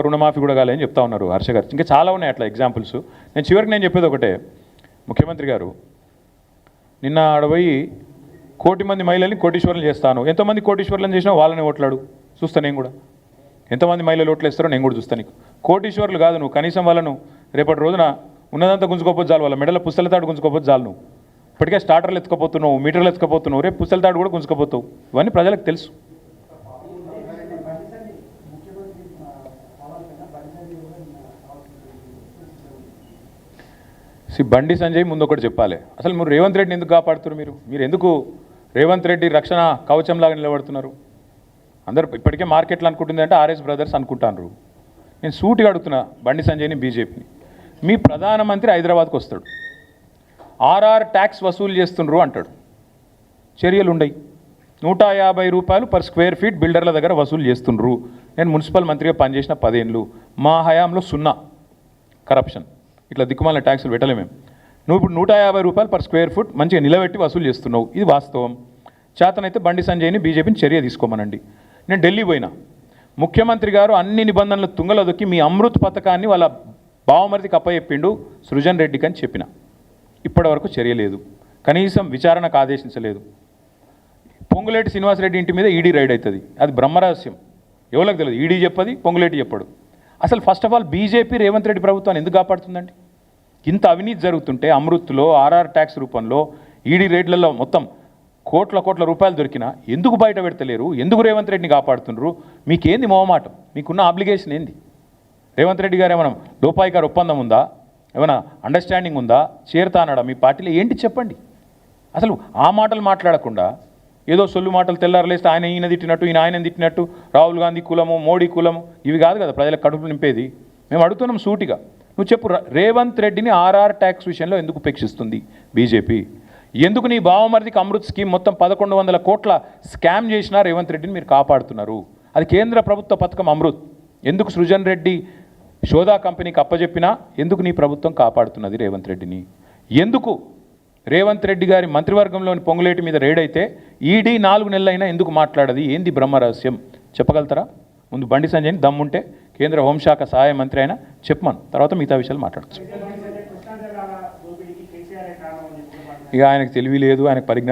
రుణమాఫీ కూడా కాలేదని చెప్తా ఉన్నారు హర్ష గారు. ఇంకా చాలా ఉన్నాయి అట్లా ఎగ్జాంపుల్స్ నేను చివరికి నేను చెప్పేది ఒకటే. ముఖ్యమంత్రి గారు నిన్న ఆడపోయి కోటి మంది మహిళల్ని కోటీశ్వరులు చేస్తాను. ఎంతమంది కోటీశ్వరులను చేసినా వాళ్ళని ఓట్లాడు. చూస్తా నేను కూడా. ఎంతమంది మహిళలు ఓట్లేస్తారో నేను కూడా చూస్తాను నీకు. కోటీశ్వరులు కాదు నువ్వు. కనీసం వాళ్ళను రేపటి రోజున ఉన్నదంతా గుంజుకోపోతే చాలు. వాళ్ళ మెడల పుస్తల తాడు గుంజుకోపోతే చాలు నువ్వు. ఇప్పటికే స్టార్టర్లు ఎత్తుకపోతున్నావు మీటర్లు ఎత్తుకపోతున్నావు. రేపు పుస్తల తాడు కూడా గుంజుకోపోతావు. ఇవన్నీ ప్రజలకు తెలుసు. సి బండి సంజయ్ ముందు ఒకటి చెప్పాలి. అసలు మీరు రేవంత్ రెడ్డిని ఎందుకు కాపాడుతున్నారు మీరు? మీరు ఎందుకు రేవంత్ రెడ్డి రక్షణ కవచంలాగా నిలబడుతున్నారు? అందరు ఇప్పటికే మార్కెట్లో అనుకుంటుంది అంటే ఆర్ఎస్ బ్రదర్స్ అనుకుంటాను నేను సూటిగా అడుగుతున్నా బండి సంజయ్ని బీజేపీని. మీ ప్రధానమంత్రి హైదరాబాద్కి వస్తాడు. ఆర్ఆర్ ట్యాక్స్ వసూలు చేస్తుండ్రు అంటాడు. చర్యలు ఉండయి నూట యాభై రూపాయలు పర్ స్క్వేర్ ఫీట్ బిల్డర్ల దగ్గర వసూలు చేస్తుండ్రు. నేను మున్సిపల్ మంత్రిగా పనిచేసిన పదేళ్ళు మా హయాంలో సున్నా. కరప్షన్. ఇట్లా దిక్కుమాల ట్యాక్సులు పెట్టలేము మేము. నువ్వు ఇప్పుడు నూట యాభై రూపాయలు పర్ స్క్వేర్ ఫుట్ మంచిగా నిలబెట్టి వసూలు చేస్తున్నావు. ఇది వాస్తవం. చేతనైతే బండి సంజయ్ని బీజేపీని చర్య తీసుకోమనండి. నేను ఢిల్లీ పోయినా. ముఖ్యమంత్రి గారు అన్ని నిబంధనలు తుంగలో దొక్కి మీ అమృత్ పథకాన్ని వాళ్ళ బావమరిదికి అప్పచెప్పిండు సృజన్ రెడ్డికి అని చెప్పిన. ఇప్పటివరకు చర్య లేదు. కనీసం విచారణకు ఆదేశించలేదు. పొంగులేటి శ్రీనివాసరెడ్డి ఇంటి మీద ఈడీ రైడ్ అవుతుంది. అది బ్రహ్మరహస్యం ఎవరికి తెలియదు ఈడీ చెప్పది పొంగులేటి చెప్పడు. అసలు first of all BJP Revanth Reddy ప్రభుత్వాన్ని ఎందుకు కాపాడుతుందండి? ఇంత అవినీతి జరుగుతుంటే అమృత్లో ఆర్ఆర్ ట్యాక్స్ రూపంలో ఈడీ రేట్లలో మొత్తం కోట్ల కోట్ల రూపాయలు దొరికినా ఎందుకు బయట పెడతలేరు? ఎందుకు రేవంత్ రెడ్డిని కాపాడుతున్నారు మీకేంది మొహమాటం? మీకున్న ఆబ్లిగేషన్ ఏంది? రేవంత్ రెడ్డి గారు ఏమైనా లోపాయి గారు ఒప్పందం ఉందా? ఏమైనా అండర్స్టాండింగ్ ఉందా? చేరుతా అన్నాడా మీ పార్టీలో? ఏంటి చెప్పండి. అసలు ఆ మాటలు మాట్లాడకుండా ఏదో సొల్లు మాటలు తెల్లారలేస్తే ఆయన ఈయన తిట్టినట్టు ఈయన ఆయన తిట్టినట్టు రాహుల్ గాంధీ కులము మోడీ కులము ఇవి కాదు కదా ప్రజలకు కడుపు నింపేది. మేము అడుగుతున్నాం సూటిగా. నువ్వు చెప్పు రేవంత్ రెడ్డిని ఆర్ఆర్ ట్యాక్స్ విషయంలో ఎందుకు ఉపేక్షిస్తుంది బీజేపీ? ఎందుకు నీ బావమరిదికి అమృత్ స్కీమ్ మొత్తం పదకొండు వందల కోట్ల స్కామ్ చేసినా రేవంత్ రెడ్డిని మీరు కాపాడుతున్నారు? అది కేంద్ర ప్రభుత్వ పథకం అమృత్. ఎందుకు సృజన్ రెడ్డి శోధా కంపెనీకి అప్పజెప్పినా ఎందుకు నీ ప్రభుత్వం కాపాడుతున్నది రేవంత్ రెడ్డిని? ఎందుకు రేవంత్ రెడ్డి గారి మంత్రివర్గంలోని పొంగులేటి మీద రేడ్ అయితే ఈడీ నాలుగు నెలలైనా ఎందుకు మాట్లాడది? ఏంది బ్రహ్మరహస్యం చెప్పగలుగుతారా? ముందు బండి సంజయ్ని దమ్ముంటే కేంద్ర హోంశాఖ సహాయ మంత్రి అయినా చెప్పమను. తర్వాత మిగతా విషయాలు మాట్లాడచ్చు. ఇక ఆయనకు తెలివి లేదు ఆయనకు పరిజ్ఞానం